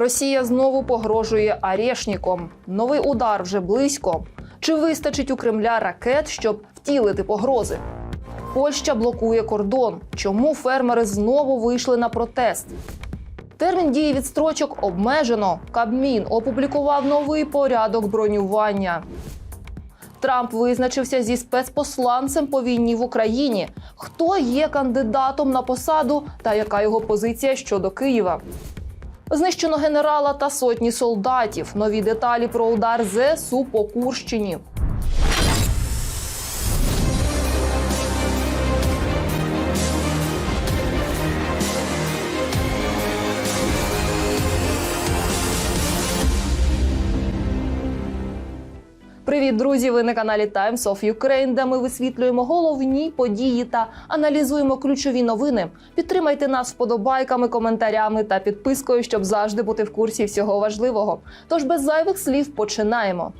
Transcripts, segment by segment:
Росія знову погрожує Арєшніком. Новий удар вже близько. Чи вистачить у Кремля ракет, щоб втілити погрози? Польща блокує кордон. Чому фермери знову вийшли на протест? Термін дії відстрочок обмежено. Кабмін опублікував новий порядок бронювання. Трамп визначився зі спецпосланцем по війні в Україні. Хто є кандидатом на посаду та яка його позиція щодо Києва? Знищено генерала та сотні солдатів. Нові деталі про удар ЗСУ по Курщині. Привіт, друзі! Ви на каналі Times of Ukraine, де ми висвітлюємо головні події та аналізуємо ключові новини. Підтримайте нас вподобайками, коментарями та підпискою, щоб завжди бути в курсі всього важливого. Тож без зайвих слів починаємо.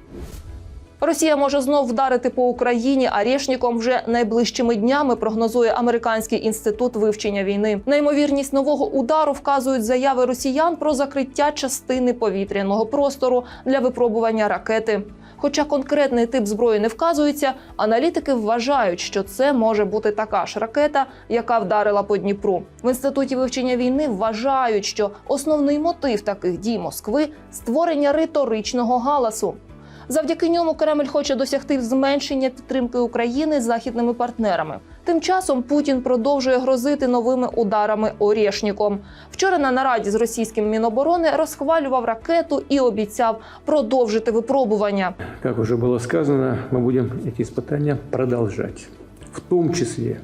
Росія може знов вдарити по Україні Арєшніком вже найближчими днями. Прогнозує американський інститут вивчення війни. На ймовірність нового удару вказують заяви росіян про закриття частини повітряного простору для випробування ракети. Хоча конкретний тип зброї не вказується, аналітики вважають, що це може бути така ж ракета, яка вдарила по Дніпру. В інституті вивчення війни вважають, що основний мотив таких дій Москви створення риторичного галасу. Завдяки ньому Кремль хоче досягти зменшення підтримки України західними партнерами. Тим часом Путін продовжує грозити новими ударами Орєшніком. Вчора на нараді з російським міноборони розхвалював ракету і обіцяв продовжити випробування. Как уже было сказано, мы будем эти испытания продолжать. В том числе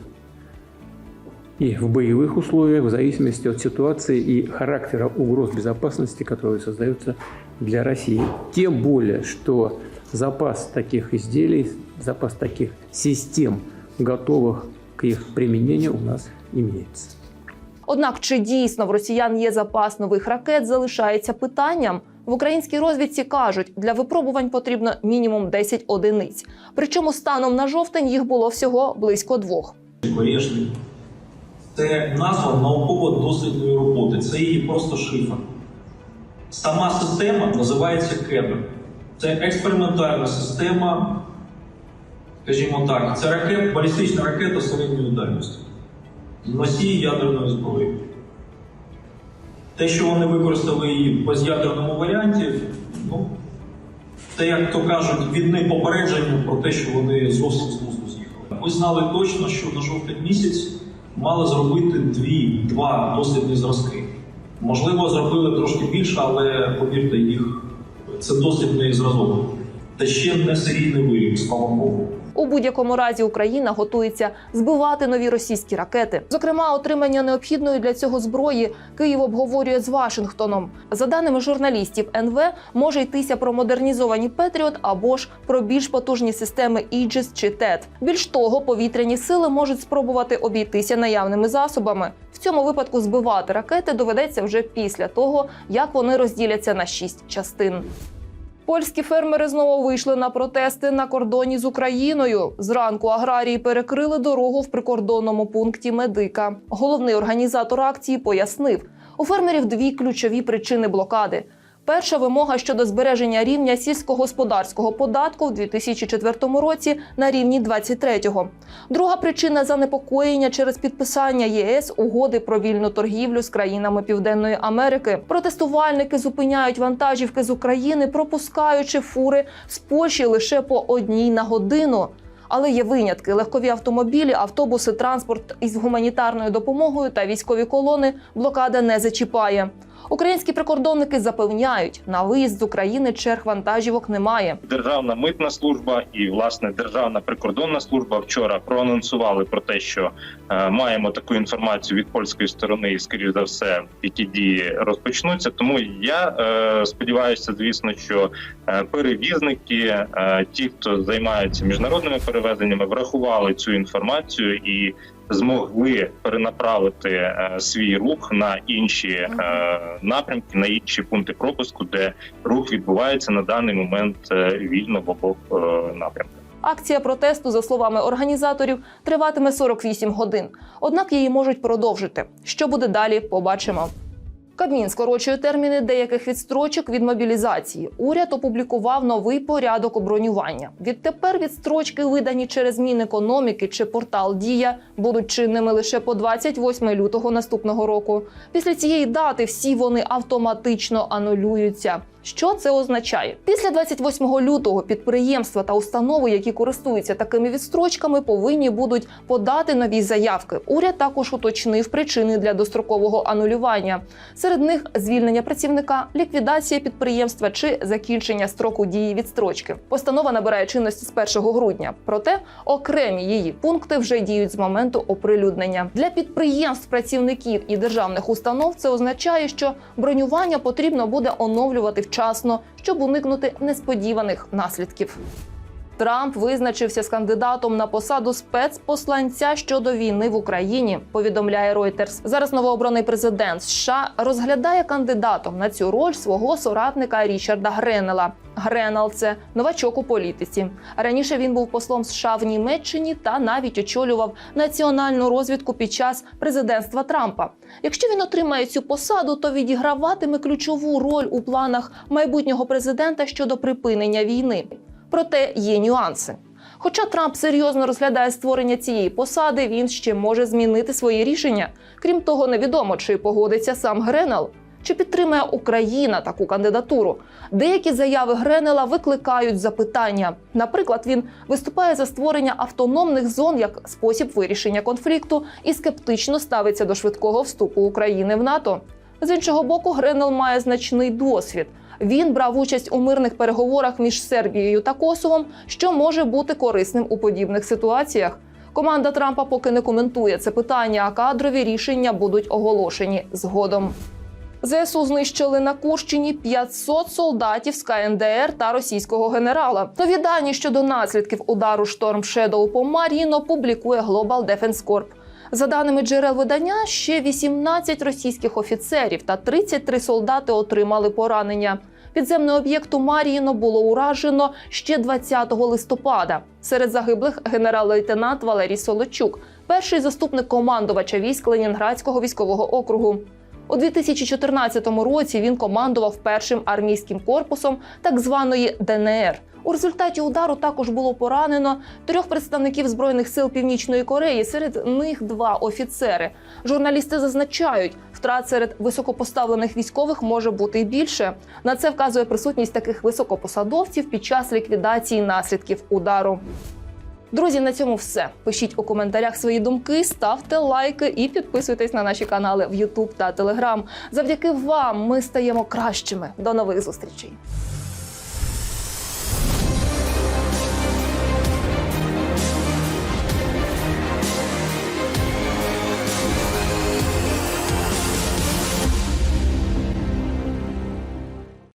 и в боевых условиях, в зависимости от ситуации и характера угроз безопасности, которые создаются для России. Тем более, что запас таких изделий, запас таких систем, готовых к их применению, у нас имеется. Однак, чи дійсно в росіян є запас нових ракет, залишається питанням. В українській розвідці кажуть, для випробувань потрібно мінімум 10 одиниць. Причому станом на жовтень їх було всього близько двох. Корішник. це назва науково-дослідної роботи, це її просто шифр. Сама система називається кедр. Це експериментальна система, скажімо так, це ракет, балістична ракета середньої дальності. Носій ядерної зброї. Те, що вони використали її в без'ядерному варіанті, ну, це, як то кажуть, відне попередження про те, що вони зовсім з глузду з'їхали. Ми знали точно, що на жовтень місяць мали зробити дві, два дослідні зразки. Можливо, зробили трошки більше, але повірте, їх це дослідний зразок. Та ще не серійний виріб, слава Богу. У будь-якому разі Україна готується збивати нові російські ракети. Зокрема, отримання необхідної для цього зброї Київ обговорює з Вашингтоном. За даними журналістів НВ, може йтися про модернізовані Петріот або ж про більш потужні системи Іджіс чи ТЕТ. Більш того, повітряні сили можуть спробувати обійтися наявними засобами. В цьому випадку збивати ракети доведеться вже після того, як вони розділяться на шість частин. Польські фермери знову вийшли на протести на кордоні з Україною. Зранку аграрії перекрили дорогу в прикордонному пункті Медика. Головний організатор акції пояснив, у фермерів дві ключові причини блокади. Перша вимога щодо збереження рівня сільськогосподарського податку в 2004 році на рівні 23-го. Друга причина занепокоєння через підписання ЄС угоди про вільну торгівлю з країнами Південної Америки. Протестувальники зупиняють вантажівки з України, пропускаючи фури з Польщі лише по одній на годину. Але є винятки: легкові автомобілі, автобуси, транспорт із гуманітарною допомогою та військові колони блокада не зачіпає. Українські прикордонники запевняють, на виїзд з України черг вантажівок немає. Державна митна служба і власне Державна прикордонна служба вчора проанонсували про те, що е, маємо таку інформацію від польської сторони, і скоріш за все які дії розпочнуться. Тому я е, сподіваюся, звісно, що е, перевізники, е, ті, хто займаються міжнародними перевезеннями, врахували цю інформацію і змогли перенаправити е, свій рух на інші е, напрямки, на інші пункти пропуску, де рух відбувається на даний момент е, вільно в обох напрямках. Акція протесту, за словами організаторів, триватиме 48 годин. Однак її можуть продовжити. Що буде далі, побачимо. Кабмін скорочує терміни деяких відстрочок від мобілізації. Уряд опублікував новий порядок обронювання. Відтепер відстрочки, видані через Мінекономіки чи портал Дія, будуть чинними лише по 28 лютого наступного року. Після цієї дати всі вони автоматично анулюються. Що це означає? Після 28 лютого підприємства та установи, які користуються такими відстрочками, повинні будуть подати нові заявки. Уряд також уточнив причини для дострокового анулювання. Серед них звільнення працівника, ліквідація підприємства чи закінчення строку дії відстрочки. Постанова набирає чинності з 1 грудня. Проте окремі її пункти вже діють з моменту оприлюднення. Для підприємств, працівників і державних установ це означає, що бронювання потрібно буде оновлювати вчасно, щоб уникнути несподіваних наслідків. Трамп визначився з кандидатом на посаду спецпосланця щодо війни в Україні. Повідомляє Reuters. Зараз новообраний президент США розглядає кандидатом на цю роль свого соратника Річарда Гренела. Гренел це новачок у політиці. Раніше він був послом США в Німеччині та навіть очолював національну розвідку під час президентства Трампа. Якщо він отримає цю посаду, то відіграватиме ключову роль у планах майбутнього президента щодо припинення війни. Проте є нюанси. Хоча Трамп серйозно розглядає створення цієї посади, він ще може змінити свої рішення. Крім того, невідомо, чи погодиться сам Гренел, чи підтримає Україна таку кандидатуру. Деякі заяви Гренела викликають запитання. Наприклад, він виступає за створення автономних зон як спосіб вирішення конфлікту і скептично ставиться до швидкого вступу України в НАТО. З іншого боку, Гренел має значний досвід. Він брав участь у мирних переговорах між Сербією та Косовом, що може бути корисним у подібних ситуаціях. Команда Трампа поки не коментує це питання, а кадрові рішення будуть оголошені згодом. ЗСУ знищили на Курщині 500 солдатів з КНДР та російського генерала. Нові дані щодо наслідків удару Шторм Shadow по Мар'їно публікує Global Defense Corp. За даними джерел видання, ще 18 російських офіцерів та 33 солдати отримали поранення. Підземний об'єкт у Мар'їно було уражено ще 20 листопада. Серед загиблих генерал-лейтенант Валерій Солочук, перший заступник командувача військ Ленінградського військового округу. У 2014 році він командував першим армійським корпусом так званої ДНР. У результаті удару також було поранено трьох представників збройних сил Північної Кореї. Серед них два офіцери. Журналісти зазначають, втрат серед високопоставлених військових може бути і більше. На це вказує присутність таких високопосадовців під час ліквідації наслідків удару. Друзі, на цьому все. Пишіть у коментарях свої думки, ставте лайки і підписуйтесь на наші канали в YouTube та Telegram. Завдяки вам ми стаємо кращими. До нових зустрічей.